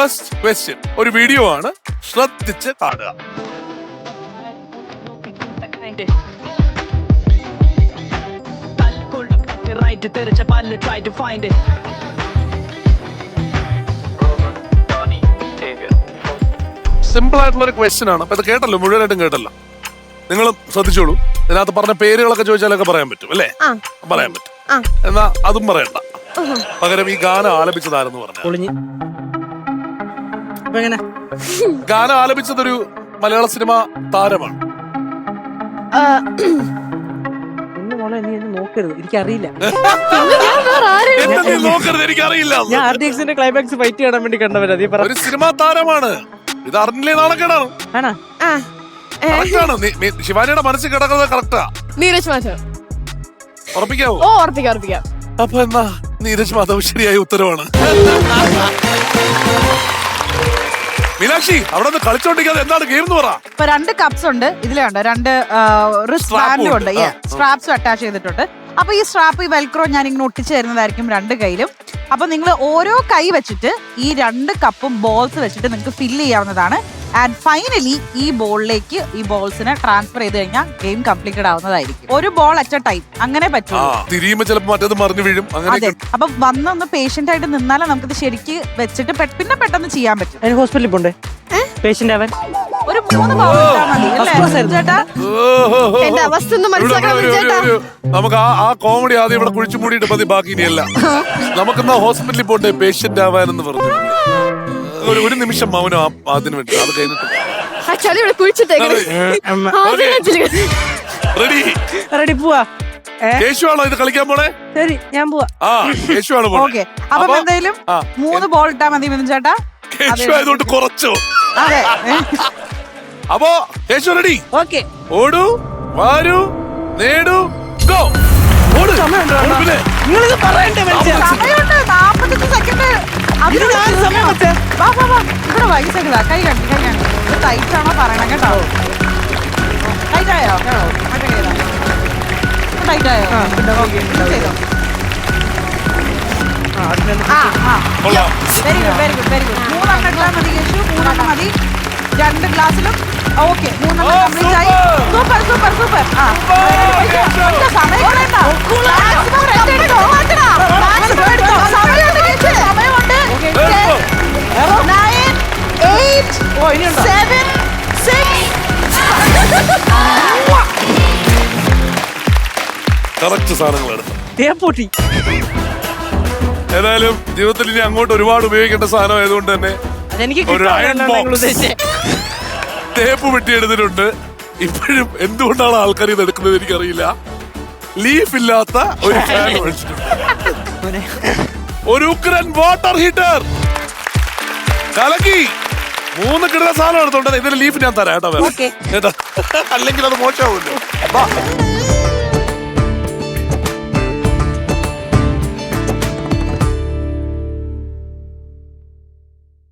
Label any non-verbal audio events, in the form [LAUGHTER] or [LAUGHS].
First question ഒരു video ആണ്. ശ്രദ്ധിച്ച് കാണുക. Right, തെറിച്ച പല്ല് try to find it. Simple ആയിട്ടുള്ള ഒരു ക്വസ്റ്റ്യൻ ആണ്. അപ്പൊ ഇത് കേട്ടല്ലോ? മുഴുവനായിട്ടും കേട്ടല്ലോ. നിങ്ങളും ശ്രദ്ധിച്ചോളൂ. ഇതിനകത്ത് പറഞ്ഞ പേരുകളൊക്കെ ചോദിച്ചാലൊക്കെ പറയാൻ പറ്റും അല്ലേ? ആ. പറയാൻ പറ്റും. ആ. എന്നാ അതും പറയണ്ട. പകരം ഈ ഗാനം ആലപിച്ചതാരെന്ന് പറഞ്ഞു അപ്പൊ എങ്ങനെ? ഗാനം ആലപിച്ചതൊരു മലയാള സിനിമ താരമാണ്. ആ, ഒന്ന് മോളെ നീ എന്നെ നോക്കരുത്. എനിക്കറിയില്ല. [LAUGHS] വേറെ നീ നോക്കരുത്. എനിക്കറിയില്ല. ഞാൻ ആർ ഡി എക്സിന്റെ ക്ലൈമാക്സ് ഫൈറ്റ് കാണാൻ വേണ്ടി കണ്ടവരാ. നീ പറ. ഒരു സിനിമാ താരമാണ്. ഇത് അറിഞ്ഞില്ലേ? നാണക്കേടാണ്. ആണോ? ആ, ഏ, കറക്റ്റാണ്. നീ- നീ- ശിവാനിയുടെ മനസ്സിൽ കിടക്കുന്നത് കറക്റ്റാ. നീരജ് മാധവ്. ഉറപ്പിക്കാവോ? ഓ ഉറപ്പിക്കാം ഉറപ്പിക്കാം. അപ്പൊ എന്നാ നീരജ് മാധവ് ശരിയായ ഉത്തരവാണ്. [LAUGHS] മീനാക്ഷി അവിടെ നിന്ന് കളിച്ചോണ്ടിരിക്കാതെ എന്താണ്? ഗെയിം എന്ന് പറ. ഇപ്പൊ രണ്ട് കപ്സ് ഉണ്ട്. ഇതിലുണ്ട് രണ്ട് റിസ്റ്റ് ബാൻഡും ഉണ്ട്. സ്ട്രാപ്സ് അറ്റാച്ച് ചെയ്തിട്ടുണ്ട്. അപ്പൊ ഈ സ്ട്രാപ്പ് ഈ വെൽക്രോ ഞാൻ ഇങ്ങനെ ഒട്ടിച്ചു തരുന്നതായിരിക്കും രണ്ട് കയ്യിലും. അപ്പൊ നിങ്ങൾ ഓരോ കൈ വെച്ചിട്ട് ഈ രണ്ട് കപ്പും ബോൾസ് വെച്ചിട്ട് നിങ്ങൾക്ക് ഫില്ല് ചെയ്യാവുന്നതാണ്. ആൻഡ് ഫൈനലി ഈ ബോളിലേക്ക് ഈ ബോൾസിനെ ട്രാൻസ്ഫർ ചെയ്ത് കഴിഞ്ഞാൽ ഗെയിം കംപ്ലീറ്റഡ് ആവുന്നതായിരിക്കും. ഒരു ബോൾ അറ്റ് എ ടൈം അങ്ങനെ പറ്റും തിരിയുമ്പോ ചിലപ്പോ മറ്റേത് മറിഞ്ഞു വീഴും. അതെ. അപ്പൊ വന്നൊന്ന് പേഷ്യന്റ് ആയിട്ട് നിന്നാലേ നമുക്കിത് ശരിക്ക് വെച്ചിട്ട് പെ- പിന്നെ പെട്ടെന്ന് ചെയ്യാൻ പറ്റും. അതിന് ഹോസ്പിറ്റലിൽ പോണ്ടേ? പേഷ്യന്റ് ആവാൻ ഒരു മൂന്ന് ബോൾ ഇട്ടാൽ മതി First class അല്ലേ ആയിരുന്നു. ചേട്ടാ എന്റെ അവസ്ഥ ഒന്ന് മനസ്സിലാക്കാൻ ചേട്ടാ. നമുക്ക് ആ ആ കോമഡി ആദ്യം ഇവിടെ കുഴിച്ചു മൂടിയിട്ട് മതി ബാക്കി ഇനിയല്ല. നമുക്കെന്നാ ഹോസ്പിറ്റലിൽ പോട്ടെ പേഷ്യന്റ് ആവാനെന്ന് പറഞ്ഞു. ഒരു ഒരു നിമിഷം മൗനം ആ- അതിന് വേണ്ടി. അത് കഴിഞ്ഞിട്ട്. ആ ചളി ഇവിടെ കുഴിച്ചിട്ടേക്കണ് റെഡി. റെഡി പോവാ. ഏ? ഇത് കളിക്കാൻ പോണേ? ശരി ഞാൻ പോവാ. ആ പോണേ. ഓക്കെ. അപ്പം അപ്പൊ- എന്തായാലും ആ. മൂന്ന് ബോൾ ഇട്ടാ മതി മിഥുൻ ചേട്ടാ. യേശു ആയതുകൊണ്ട് കുറച്ചോ? അതെ. ഏ. അപ്പോ യേശു റെഡി. ഓക്കെ. ഓടൂ വാരൂ നേടൂ ഗോ. ഓട്. ഓട് പിന്നെ. നിങ്ങളിത് പറയണ്ടേ സെക്കൻഡ് കൈ കണ്ടു കൈ കണ്ടു. ടൈറ്റ് ആണോ പറയണം കേട്ടോ. ടൈറ്റായോ കേട്ടോ മറ്റേ കൈതാ ടൈറ്റ് ആയോ? Okay, ഇത് ചെയ്തോ. ആ, അതിനൊന്ന് ആ ആ. കൊള്ളാം. Very good very good very good മൂന്നെണ്ണം ഇട്ടാൽ മതി യേശു. മൂന്നെണ്ണം മതി. രണ്ട് ഗ്ലാസ്സിലും ഓക്കെ മൂന്നെണ്ണം കംപ്ലീറ്റ് ആയി. സൂപ്പർ സൂപ്പർ സൂപ്പർ ആ. കറക്റ്റ് സാധനങ്ങളാണ് തേപ്പൊട്ടി ഏതായാലും ജീവിതത്തിൽ ഇനി അങ്ങോട്ട് ഒരുപാട് ഉപയോഗിക്കേണ്ട സാധനം ആയതുകൊണ്ട് തന്നെ അതെനിക്ക് ഒരു തേപ്പ് വെട്ടി എടുത്തിട്ടുണ്ട് ഇപ്പോഴും എന്തുകൊണ്ടാണ് ആൾക്കാർ ഇത് എടുക്കുന്നത് എനിക്കറിയില്ല. ലീഫ് ഇല്ലാത്ത ഒരു ഫാൻ മേടിച്ചിട്ടുണ്ട് ഒരു ഉക്രൻ വാട്ടർ ഹീറ്റർ കലക്കി. മൂന്ന് കിടന്ന സാധനം എടുത്തോണ്ട് ഇതിന്റെ ലീഫ് ഞാൻ തരാം കേട്ടോ വേറെ. കേട്ടോ? അല്ലെങ്കിൽ അത് മോശമാവുമല്ലോ വാ.